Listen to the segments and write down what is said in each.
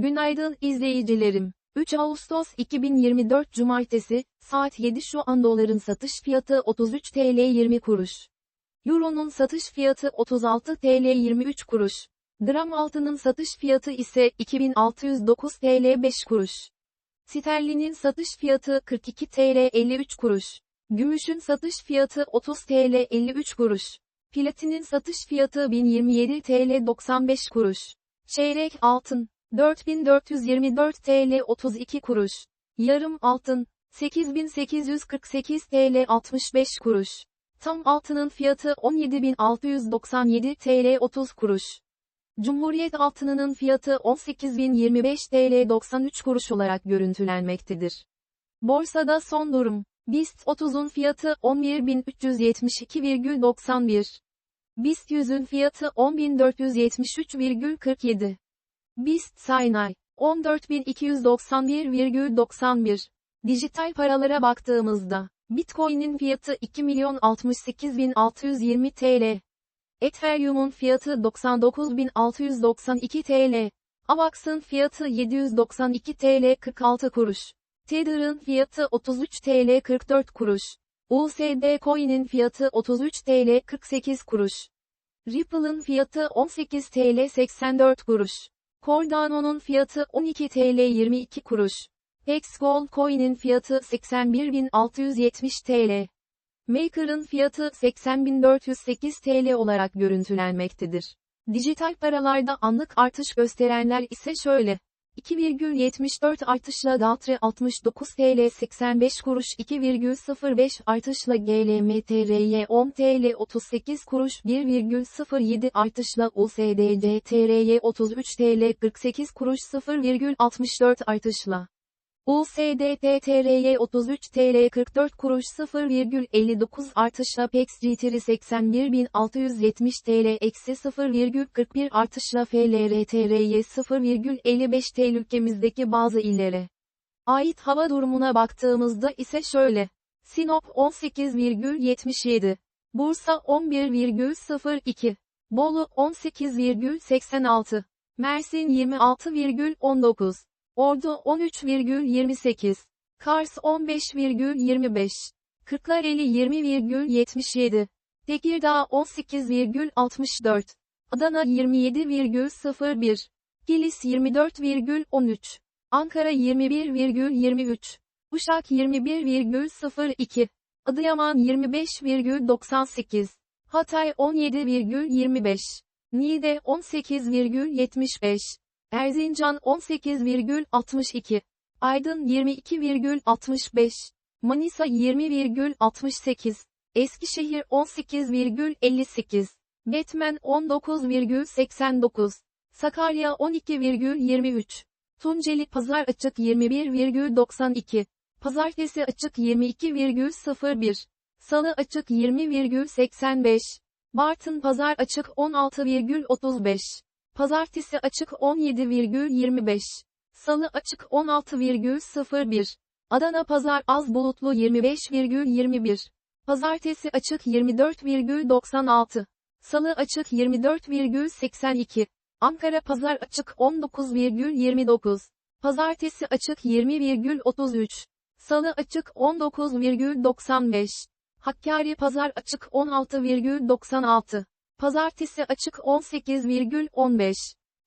Günaydın izleyicilerim. 3 Ağustos 2024 Cumartesi, saat 7 şu an doların satış fiyatı 33 TL 20 kuruş. Euro'nun satış fiyatı 36 TL 23 kuruş. Gram altının satış fiyatı ise 2609 TL 5 kuruş. Sterlinin satış fiyatı 42 TL 53 kuruş. Gümüşün satış fiyatı 30 TL 53 kuruş. Platinin satış fiyatı 1027 TL 95 kuruş. Çeyrek altın 4424 TL 32 kuruş. Yarım altın 8848 TL 65 kuruş. Tam altının fiyatı 17697 TL 30 kuruş. Cumhuriyet altınının fiyatı 18025 TL 93 kuruş olarak görüntülenmektedir. Borsada son durum. BIST 30'un fiyatı 11.372,91. BIST 100'ün fiyatı 10.473,47. BIST Saynay 14.291,91. Dijital paralara baktığımızda, Bitcoin'in fiyatı 2.068.620 TL. Ethereum'un fiyatı 99.692 TL. Avax'ın fiyatı 792 TL 46 kuruş. Tether'ın fiyatı 33 TL 44 kuruş. USD Coin'in fiyatı 33 TL 48 kuruş. Ripple'ın fiyatı 18 TL 84 kuruş. Cardano'nun fiyatı 12 TL 22 kuruş. Hex Gold Coin'in fiyatı 81.670 TL. Maker'ın fiyatı 80.408 TL olarak görüntülenmektedir. Dijital paralarda anlık artış gösterenler ise şöyle. 2,74 artışla Daltre 69 TL 85 kuruş 2,05 artışla GLMTRY 10 TL 38 kuruş 1,07 artışla USDC TRY 33 TL 48 kuruş 0,64 artışla USDT TRY 33 TL 44 kuruş 0,59 artışla PEX GTRI 81.670 TL eksi 0,41 artışla FLR TRY 0,55 TL ülkemizdeki bazı illere ait hava durumuna baktığımızda ise şöyle. Sinop 18,77, Bursa 11,02, Bolu 18,86, Mersin 26,19, Ordu 13,28. Kars 15,25. Kırklareli 20,77. Tekirdağ 18,64. Adana 27,01. Kilis 24,13. Ankara 21,23. Uşak 21,02. Adıyaman 25,98. Hatay 17,25. Niğde 18,75. Erzincan 18,62, Aydın 22,65, Manisa 20,68, Eskişehir 18,58, Batman 19,89, Sakarya 12,23, Tunceli Pazar Açık 21,92, Pazartesi Açık 22,01, Salı Açık 20,85, Bartın Pazar Açık 16,35, Pazartesi açık 17,25. Salı açık 16,01. Adana Pazar az bulutlu 25,21. Pazartesi açık 24,96. Salı açık 24,82. Ankara Pazar açık 19,29. Pazartesi açık 20,33. Salı açık 19,95. Hakkari Pazar açık 16,96. Pazartesi açık 18,15.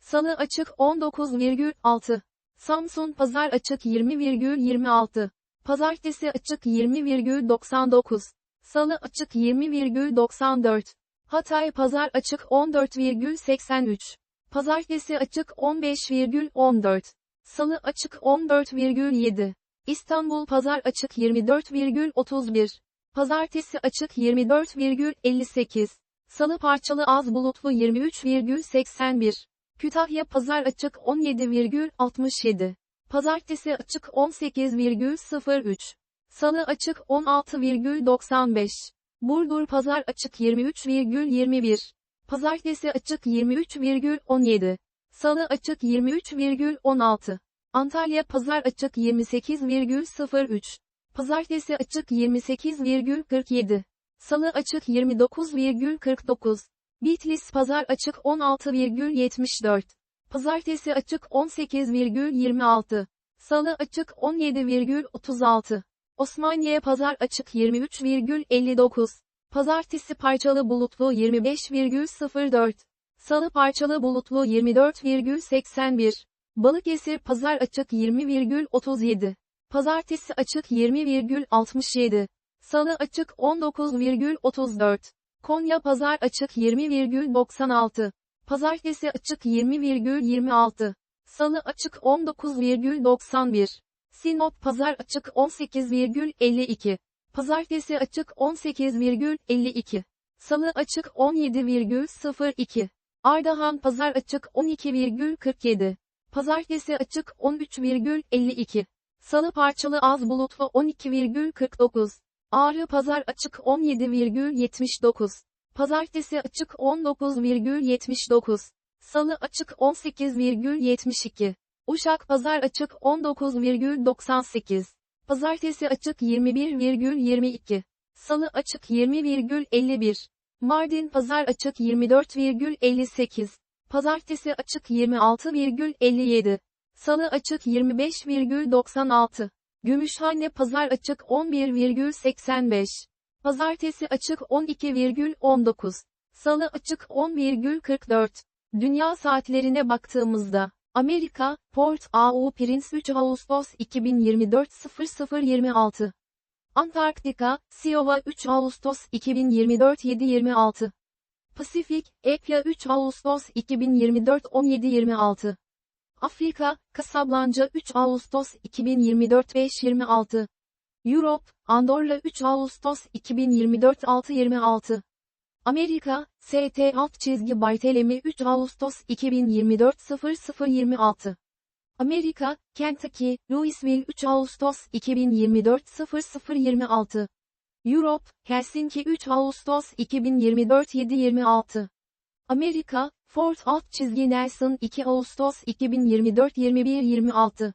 Salı açık 19,6. Samsun Pazar açık 20,26. Pazartesi açık 20,99. Salı açık 20,94. Hatay Pazar açık 14,83. Pazartesi açık 15,14. Salı açık 14,7. İstanbul Pazar açık 24,31. Pazartesi açık 24,58. Salı parçalı az bulutlu 23,81. Kütahya pazar açık 17,67. Pazartesi açık 18,03. Salı açık 16,95. Burdur pazar açık 23,21. Pazartesi açık 23,17. Salı açık 23,16. Antalya pazar açık 28,03. Pazartesi açık 28,47. Salı açık 29,49. Bitlis pazar açık 16,74. Pazartesi açık 18,26. Salı açık 17,36. Osmaniye pazar açık 23,59. Pazartesi parçalı bulutlu 25,04. Salı parçalı bulutlu 24,81. Balıkesir pazar açık 20,37. Pazartesi açık 20,67. Salı açık 19,34. Konya pazar açık 20,96. Pazartesi açık 20,26. Salı açık 19,91. Sinop pazar açık 18,52. Pazartesi açık 18,52. Salı açık 17,02. Ardahan pazar açık 12,47. Pazartesi açık 13,52. Salı parçalı az bulutlu 12,49. Ağrı pazar açık 17,79. Pazartesi açık 19,79. Salı açık 18,72. Uşak pazar açık 19,98. Pazartesi açık 21,22. Salı açık 20,51. Mardin pazar açık 24,58. Pazartesi açık 26,57. Salı açık 25,96. Gümüşhane pazar açık 11,85. Pazartesi açık 12,19. Salı açık 11,44. Dünya saatlerine baktığımızda, Amerika, Port Au Prince 3 Ağustos 2024 0026. Antarktika, Siowa 3 Ağustos 2024 726. Pasifik, Epya 3 Ağustos 2024 1726. Afrika, Casablanca 3 Ağustos 2024 526. Europe, Andorra 3 Ağustos 2024 626. Amerika, ST alt çizgi Bartelemi 3 Ağustos 2024 0026. Amerika, Kentucky, Louisville 3 Ağustos 2024 0026. Europe, Helsinki 3 Ağustos 2024 726. Amerika, Fort alt çizgi Nelson 2 Ağustos 2024 2126.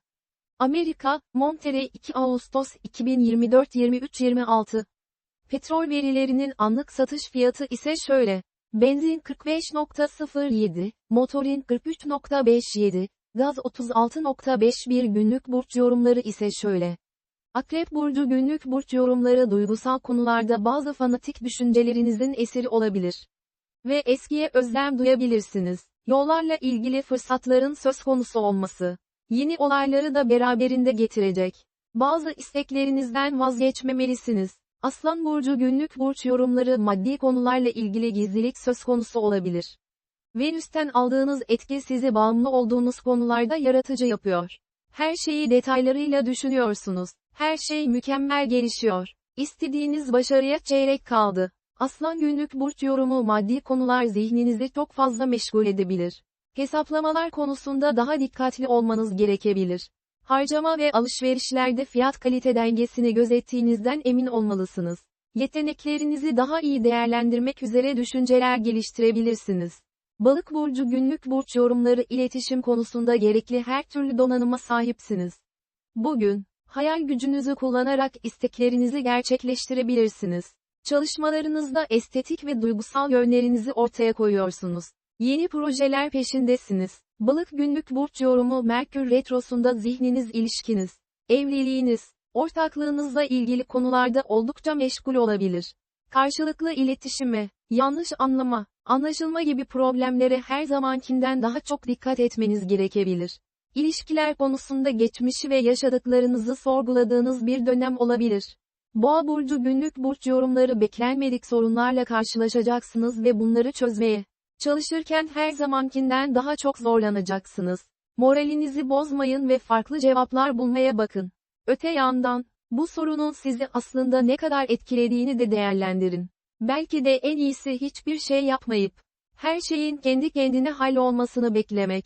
Amerika, Monterey 2 Ağustos 2024 2326. Petrol verilerinin anlık satış fiyatı ise şöyle. Benzin 45.07, motorin 43.57, gaz 36.51 günlük burç yorumları ise şöyle. Akrep burcu günlük burç yorumları duygusal konularda bazı fanatik düşüncelerinizin eseri olabilir. Ve eskiye özlem duyabilirsiniz. Yollarla ilgili fırsatların söz konusu olması. Yeni olayları da beraberinde getirecek. Bazı isteklerinizden vazgeçmemelisiniz. Aslan Burcu günlük burç yorumları maddi konularla ilgili gizlilik söz konusu olabilir. Venüs'ten aldığınız etki sizi bağımlı olduğunuz konularda yaratıcı yapıyor. Her şeyi detaylarıyla düşünüyorsunuz. Her şey mükemmel gelişiyor. İstediğiniz başarıya çeyrek kaldı. Aslan günlük burç yorumu maddi konular zihninizi çok fazla meşgul edebilir. Hesaplamalar konusunda daha dikkatli olmanız gerekebilir. Harcama ve alışverişlerde fiyat kalite dengesini gözettiğinizden emin olmalısınız. Yeteneklerinizi daha iyi değerlendirmek üzere düşünceler geliştirebilirsiniz. Balık burcu günlük burç yorumları iletişim konusunda gerekli her türlü donanıma sahipsiniz. Bugün, hayal gücünüzü kullanarak isteklerinizi gerçekleştirebilirsiniz. Çalışmalarınızda estetik ve duygusal yönlerinizi ortaya koyuyorsunuz. Yeni projeler peşindesiniz. Balık günlük burç yorumu Merkür Retrosu'nda zihniniz ilişkiniz, evliliğiniz, ortaklığınızla ilgili konularda oldukça meşgul olabilir. Karşılıklı iletişime, yanlış anlama, anlaşılma gibi problemlere her zamankinden daha çok dikkat etmeniz gerekebilir. İlişkiler konusunda geçmişi ve yaşadıklarınızı sorguladığınız bir dönem olabilir. Boğa burcu günlük burç yorumları beklenmedik sorunlarla karşılaşacaksınız ve bunları çözmeye çalışırken her zamankinden daha çok zorlanacaksınız. Moralinizi bozmayın ve farklı cevaplar bulmaya bakın. Öte yandan, bu sorunun sizi aslında ne kadar etkilediğini de değerlendirin. Belki de en iyisi hiçbir şey yapmayıp, her şeyin kendi kendine hallolmasını beklemek.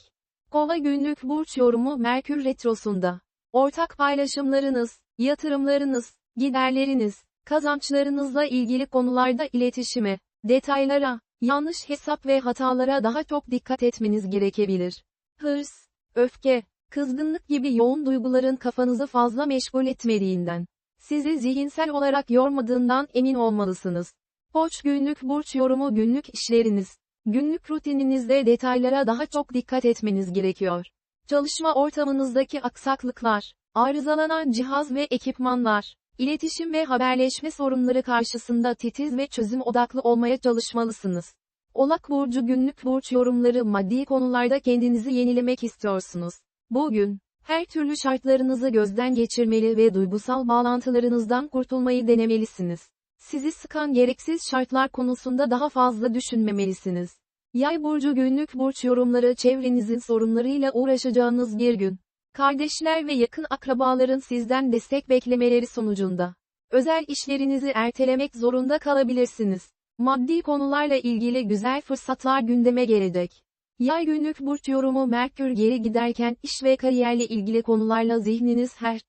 Kova günlük burç yorumu Merkür Retrosu'nda. Ortak paylaşımlarınız, yatırımlarınız, giderleriniz, kazançlarınızla ilgili konularda iletişime, detaylara, yanlış hesap ve hatalara daha çok dikkat etmeniz gerekebilir. Hırs, öfke, kızgınlık gibi yoğun duyguların kafanızı fazla meşgul etmediğinden, sizi zihinsel olarak yormadığından emin olmalısınız. Koç günlük burç yorumu günlük işleriniz, Günlük rutininizde detaylara daha çok dikkat etmeniz gerekiyor. Çalışma ortamınızdaki aksaklıklar, arızalanan cihaz ve ekipmanlar, iletişim ve haberleşme sorunları karşısında titiz ve çözüm odaklı olmaya çalışmalısınız. Oğlak Burcu günlük burç yorumları maddi konularda kendinizi yenilemek istiyorsunuz. Bugün, her türlü şartlarınızı gözden geçirmeli ve duygusal bağlantılarınızdan kurtulmayı denemelisiniz. Sizi sıkan gereksiz şartlar konusunda daha fazla düşünmemelisiniz. Yay burcu günlük burç yorumları çevrenizin sorunlarıyla uğraşacağınız bir gün. Kardeşler ve yakın akrabaların sizden destek beklemeleri sonucunda özel işlerinizi ertelemek zorunda kalabilirsiniz. Maddi konularla ilgili güzel fırsatlar gündeme gelecek. Yay günlük burç yorumu Merkür geri giderken iş ve kariyerle ilgili konularla zihniniz her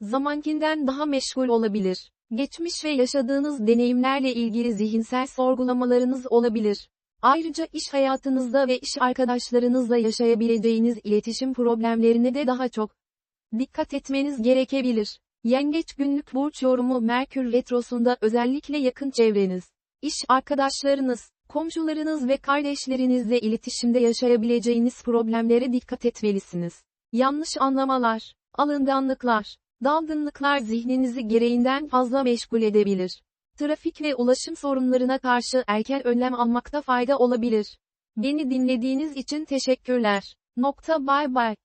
zamankinden daha meşgul olabilir. Geçmiş ve yaşadığınız deneyimlerle ilgili zihinsel sorgulamalarınız olabilir. Ayrıca iş hayatınızda ve iş arkadaşlarınızla yaşayabileceğiniz iletişim problemlerine de daha çok dikkat etmeniz gerekebilir. Yengeç günlük burç yorumu Merkür retrosunda özellikle yakın çevreniz, iş arkadaşlarınız, komşularınız ve kardeşlerinizle iletişimde yaşayabileceğiniz problemlere dikkat etmelisiniz. Yanlış anlamalar, alınganlıklar, dalgınlıklar zihninizi gereğinden fazla meşgul edebilir. Trafik ve ulaşım sorunlarına karşı erken önlem almakta fayda olabilir. Beni dinlediğiniz için teşekkürler. Nokta bay bay.